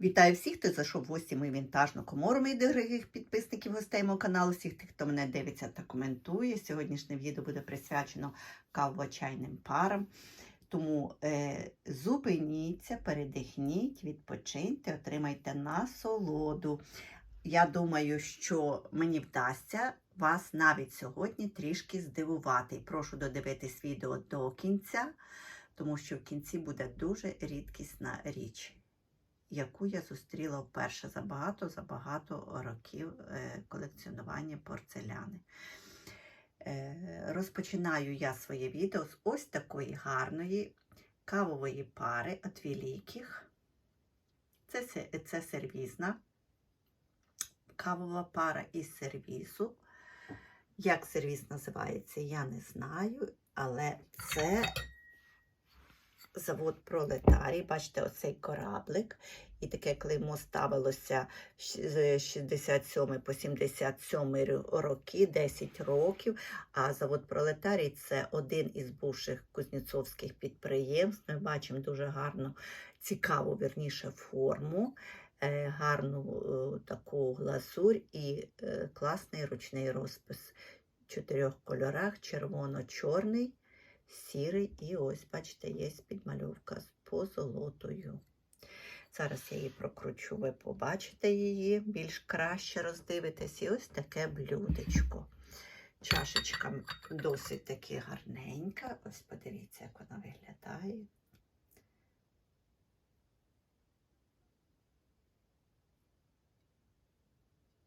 Вітаю всіх, хто зайшов в гості мою вінтажну комору моїх дорогих підписників гостей мого каналу, всіх тих, хто мене дивиться та коментує. Сьогоднішнє відео буде присвячено каво-чайним парам. Тому е, зупиніться, передихніть, відпочиньте, отримайте насолоду. Я думаю, що мені вдасться вас навіть сьогодні трішки здивувати. Прошу додивитись відео до кінця, тому що в кінці буде дуже рідкісна річ яку я зустріла вперше за багато за багато років е, колекціонування порцеляни. Е, Розпочинаю я своє відео з ось такої гарної кавової пари від великих. Це, це сервізна кавова пара із сервізу. Як сервіз називається, я не знаю, але це завод Пролетарій. Бачите, оцей кораблик. І таке клеймо ставилося з 67 по 77 роки, 10 років. А завод Пролетарій це один із бувших кузнєцовських підприємств. Ми бачимо дуже гарну, цікаву, вірніше, форму. е, Гарну е, таку глазурь і е, класний ручний розпис в чотирьох кольорах: червоно-чорний, сірий і ось, бачите, є підмальовка з позолотою. Зараз я її прокручу, ви побачите її, більш краще роздивитесь. І ось таке блюдечко. Чашечка досить таки гарненька. Ось подивіться, як вона виглядає.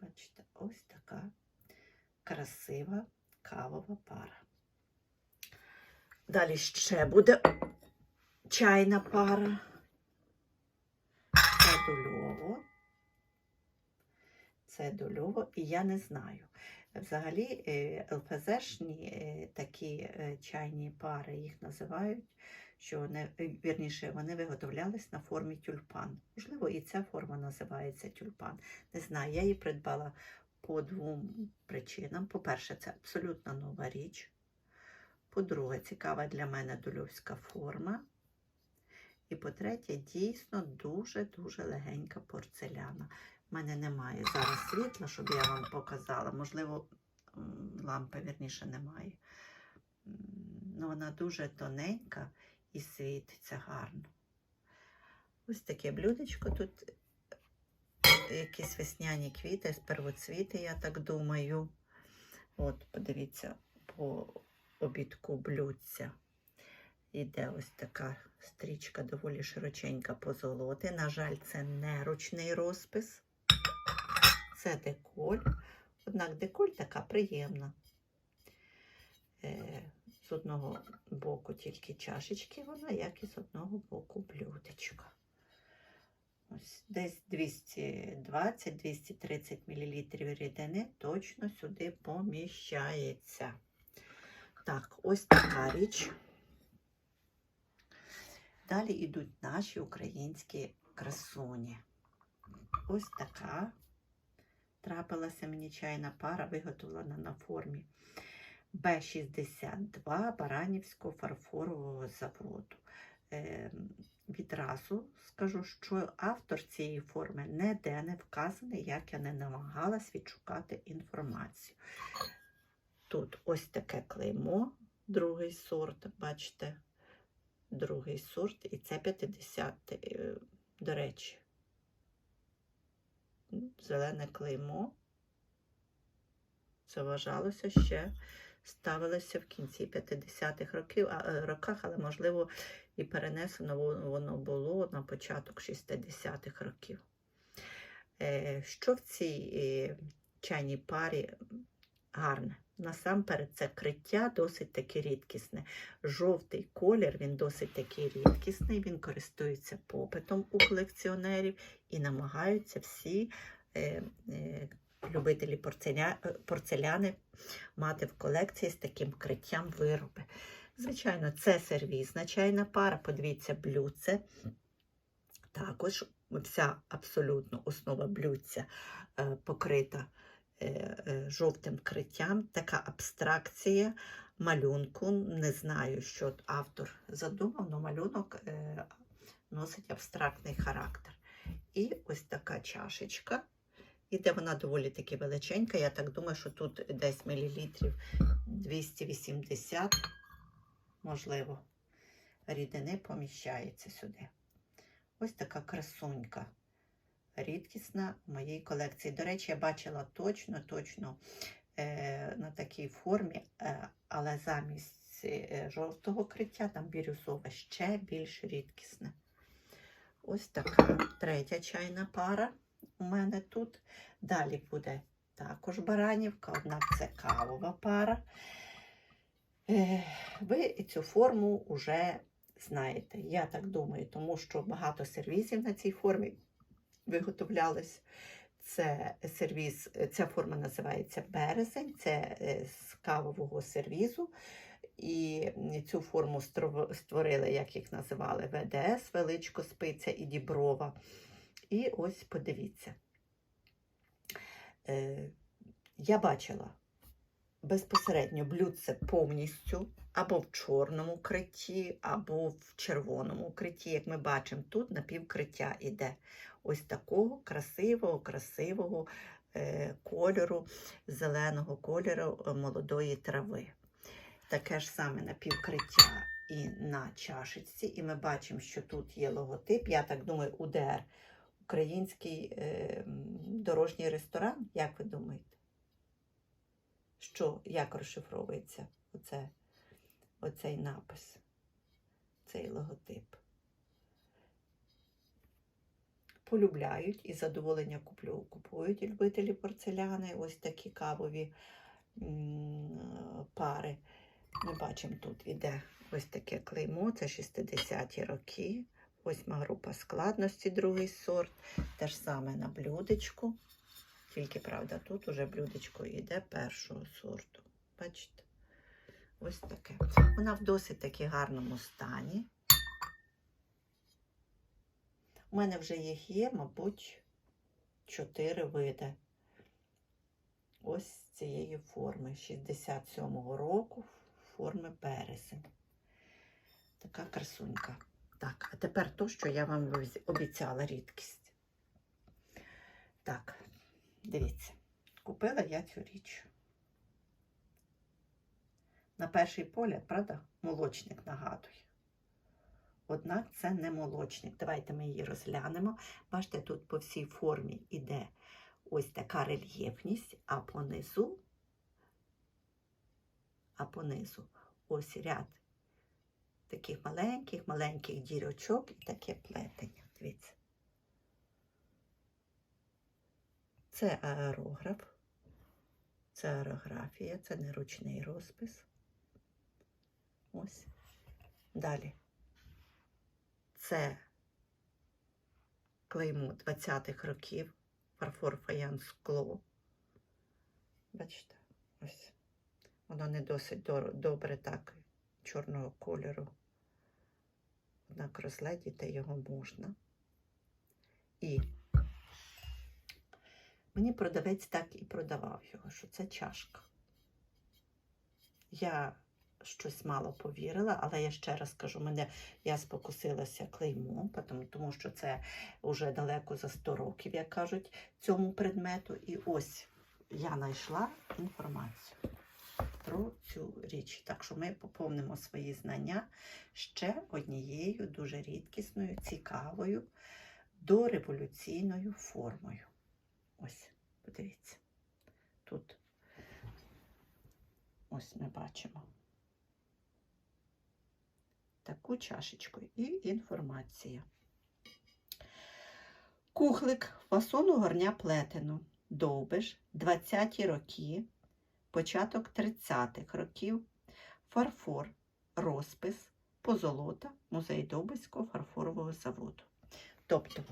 Бачите, ось така красива кавова пара. Далі ще буде чайна пара. Це дульово. Це дульово, і я не знаю. Взагалі, е, ЛПЗшні е, такі е, чайні пари їх називають, що вони, вірніше, вони виготовлялись на формі тюльпан. Можливо, і ця форма називається тюльпан. Не знаю, я її придбала по двом причинам. По-перше, це абсолютно нова річ. По-друге, цікава для мене дульовська форма. І по-третє, дійсно дуже-дуже легенька порцеляна. У мене немає зараз світла, щоб я вам показала. Можливо, лампи, вірніше, немає. Ну, вона дуже тоненька і світиться гарно. Ось таке блюдечко тут. Якісь весняні квіти, з первоцвіти, я так думаю. От, подивіться, по обідку блюдця. Іде ось така стрічка доволі широченька позолоти. На жаль, це не ручний розпис, це деколь. Однак деколь така приємна. Е, з одного боку тільки чашечки вона, як і з одного боку блюдечко. Ось десь 220-230 мл рідини точно сюди поміщається. Так, ось така річ. Далі йдуть наші українські красуні. Ось така трапилася мені чайна пара, виготовлена на формі Б-62 Баранівського фарфорового заводу. Е, відразу скажу, що автор цієї форми ніде не вказаний, як я не намагалась відшукати інформацію. Тут ось таке клеймо, другий сорт, бачите, другий сорт, і це 50, е, до речі, зелене клеймо. Це вважалося ще, ставилося в кінці 50-х років, е, роках, але, можливо, і перенесено воно було на початок 60-х років. Е, Що в цій чайній парі гарне? Насамперед, це криття досить таки рідкісне. Жовтий колір, він досить таки рідкісний, він користується попитом у колекціонерів і намагаються всі е, е, любителі порцеля, е, порцеляни мати в колекції з таким криттям вироби. Звичайно, це сервізна чайна пара, подивіться, блюдце. Також вся абсолютно основа блюдця е, покрита жовтим криттям, така абстракція малюнку. Не знаю, що автор задумав, але малюнок е, носить абстрактний характер. І ось така чашечка. Іде вона доволі таки величенька. Я так думаю, що тут десь мілілітрів 280, можливо, рідини поміщається сюди. Ось така красунька. Рідкісна в моїй колекції. До речі, я бачила точно, точно е, на такій формі, е, але замість е, жовтого криття там бірюзове ще більш рідкісне. Ось така третя чайна пара у мене тут. Далі буде також баранівка, однак це кавова пара. Е, Ви цю форму вже знаєте, я так думаю, тому що багато сервізів на цій формі виготовлялись. Це сервіз, ця форма називається березень, це е, з кавового сервізу. І цю форму створили, як їх називали, ВДС, Величко Спиця і Діброва. І ось подивіться. Е, я бачила безпосередньо блюдце повністю або в чорному критті, або в червоному критті. Як ми бачимо, тут напівкриття іде ось такого красивого, красивого е, кольору, зеленого кольору е, молодої трави. Таке ж саме напівкриття і на чашечці. І ми бачимо, що тут є логотип. Я так думаю, УДР. Український е, дорожній ресторан. Як ви думаєте? Що, як розшифровується оце, оцей напис, цей логотип? Полюбляють і задоволення купують любителі порцеляни, ось такі кавові пари. Ми бачимо, тут іде ось таке клеймо, це 60-ті роки. Восьма група складності, другий сорт. Те ж саме на блюдечку. Тільки, правда, тут уже блюдечко йде першого сорту. Бачите? Ось таке. Вона в досить таки гарному стані. У мене вже їх є, мабуть, чотири види. Ось цієї форми 67-го року форми березень. Така красунька. Так, а тепер то, що я вам обіцяла рідкість. Так, дивіться, купила я цю річ. На перший погляд, правда, молочник нагадує. Однак це не молочник. Давайте ми її розглянемо. Бачите, тут по всій формі іде ось така рельєфність, а понизу, а понизу ось ряд таких маленьких, маленьких дірочок і таке плетення. Дивіться. Це аерограф, це аерографія, це не ручний розпис. Ось. Далі. Це клеймо 20-х років, фарфор фаянс скло. Бачите, ось. Воно не досить добре так чорного кольору. Однак розгледіти його можна. І мені продавець так і продавав його, що це чашка. Я щось мало повірила, але я ще раз кажу, мене я спокусилася клеймом, тому, що це вже далеко за 100 років, як кажуть, цьому предмету. І ось я знайшла інформацію про цю річ. Так що ми поповнимо свої знання ще однією дуже рідкісною, цікавою, дореволюційною формою. Ось, подивіться. Тут ось ми бачимо таку чашечку і інформація. Кухлик фасону горня плетено. Довбиш 20-ті роки початок 30-х років, фарфор, розпис, позолота, музей Довбиського фарфорового заводу. Тобто,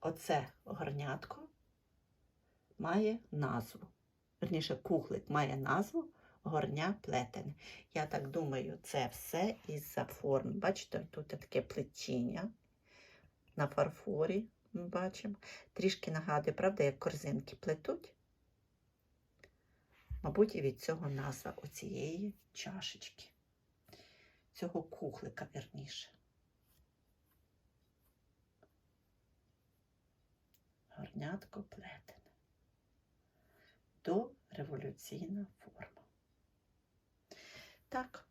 оце горнятко має назву. Верніше, кухлик має назву горня плетен. Я так думаю, це все із-за форм. Бачите, тут таке плетіння на фарфорі. Ми бачимо. Трішки нагадує, правда, як корзинки плетуть. Мабуть, і від цього назва оцієї чашечки, цього кухлика верніше. Горнятко плетене. До революційна форма. Так,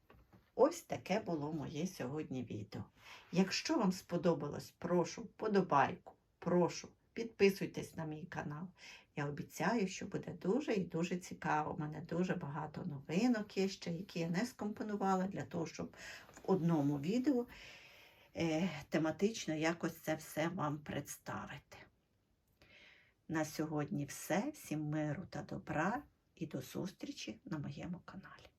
ось таке було моє сьогодні відео. Якщо вам сподобалось, прошу подобайку, прошу підписуйтесь на мій канал. Я обіцяю, що буде дуже і дуже цікаво. У мене дуже багато новинок є ще, які я не скомпонувала для того, щоб в одному відео е, тематично якось це все вам представити. На сьогодні все. Всім миру та добра і до зустрічі на моєму каналі.